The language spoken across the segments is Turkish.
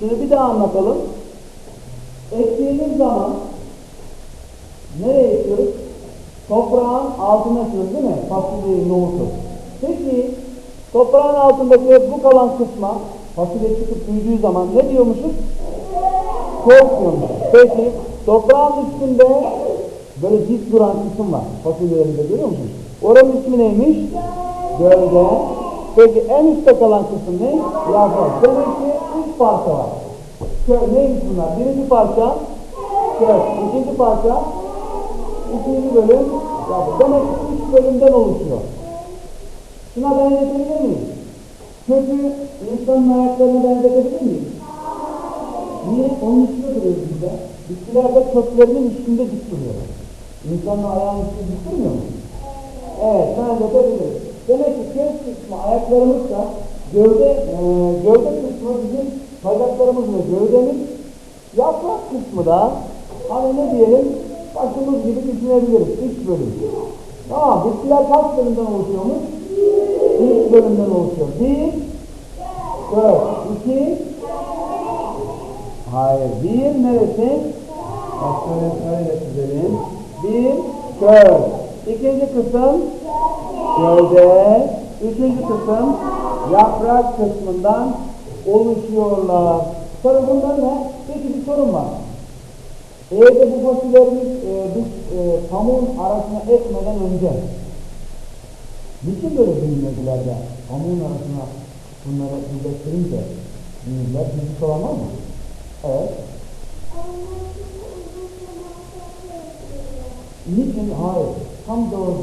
Şunu bir daha anlatalım. Ektiğimiz zaman nereye ekiyoruz? Toprağın altına ekiyoruz değil mi? Fasulyeyi, nohutu. Peki toprağın altındaki bu kalan kısma fasulye çıkıp büyüdüğü zaman ne diyormuşuz? Korkmuyormuş. Peki toprağın üstünde böyle dik duran kısım var. Fasulyelerinde görüyor musunuz? Oranın ismi neymiş? Gövde. Peki en üstte kalan kısım ne? Yaprak. Demek ki parça var. Kör neymiş bunlar? Birinci parça kör. İkinci parça ikinci bölüm yaprak. Demek ki üç bölümden oluşuyor. Şuna benzetebilir miyiz? Kökü insanın ayaklarına benzetebilir miyiz? Niye? Onun üstünde duruyoruz biz de. Bitkiler de köklerinin üstünde dik duruyor. İnsanın ayağının üstünde dik durmuyor mu? Evet, benzetebiliriz. Demek ki kök kısmı ayaklarımız da gövde, e, gövde kısmı bizim bacaklarımız ve gövdemiz, yaprak kısmı da hani ne diyelim başımız gibi düşünebiliriz. Üç bölüm. Tamam, bitkiler kaç bölümden oluşuyormuş? Üç bölümden oluşuyor. Bir, dört, iki, Hayır. Bir neresi? Bak şöyle şöyle çizelim. Bir kör. İkinci kısım gövde. Üçüncü kısım yaprak kısmından oluşuyorlar. Sonra bunlar ne? Peki bir sorun var. Eğer de bu fasulyelerimiz e, biz e, pamuğun arasına ekmeden önce niçin böyle büyümediler de pamuğun arasına bunları birleştirince büyüdüler? Bilgisi olan var mı? Evet. Niçin? Hayır. Tam doğru.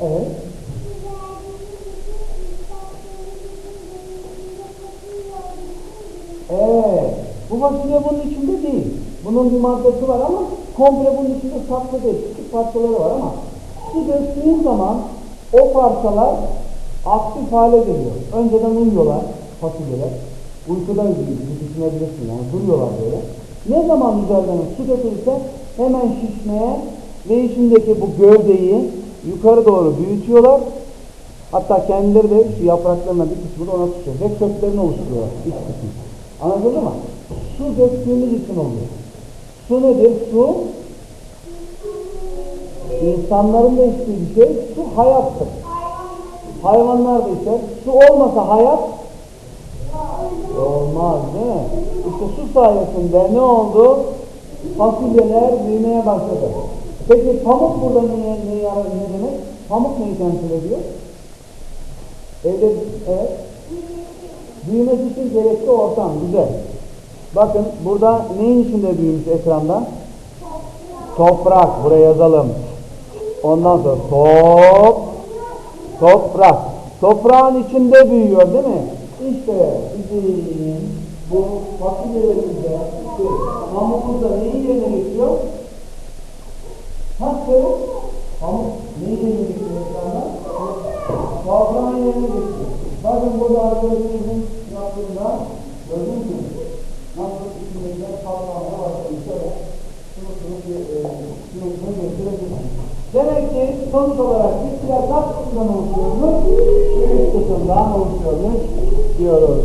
Evet. Evet. Bu fasulye bunun içinde değil. Bunun bir maddesi var ama komple bunun içinde saklı değil. Küçük parçaları var ama su döktüğün zaman o parçalar aktif hale geliyor. Önceden uyuyorlar fasulyeler. Uykuda gibi düşünebilirsin yani duruyorlar böyle. Ne zaman üzerinden su dökülürse hemen şişmeye ve içindeki bu gövdeyi yukarı doğru büyütüyorlar. Hatta kendileri de şu yapraklarına bir kısmı da ona tutuyor. Ve köklerini oluşturuyorlar iç kısmı. Anladın mı? Su döktüğümüz için oluyor. Su nedir? Su insanların da içtiği bir şey. Su hayattır. Hayvanlar da içer. Su olmasa hayat Olmaz değil mi? İşte su sayesinde ne oldu? Fasulyeler büyümeye başladı. Peki pamuk burada ne, ne yarar, ne demek? Pamuk neyi temsil ediyor? Evde, evet. Büyümesi için gerekli ortam, güzel. Bakın burada neyin içinde büyümüş ekranda? Toprak, buraya yazalım. Ondan sonra top, toprak. Toprağın içinde büyüyor değil mi? İşte bizim bu fasulyelerimizde, işte, pamukmuzda neyin yerine geçiyor? Bakın burada arkadaşımızın yaptığında gördünüz mü? Nasıl içindekiler kalmaya başlamış. Şöyle şunu şunu bir e, şunu şunu gösterebilirsiniz. Demek ki sonuç olarak bitkiler kaç kısımdan oluşuyormuş? Üç kısımdan oluşuyormuş diyoruz.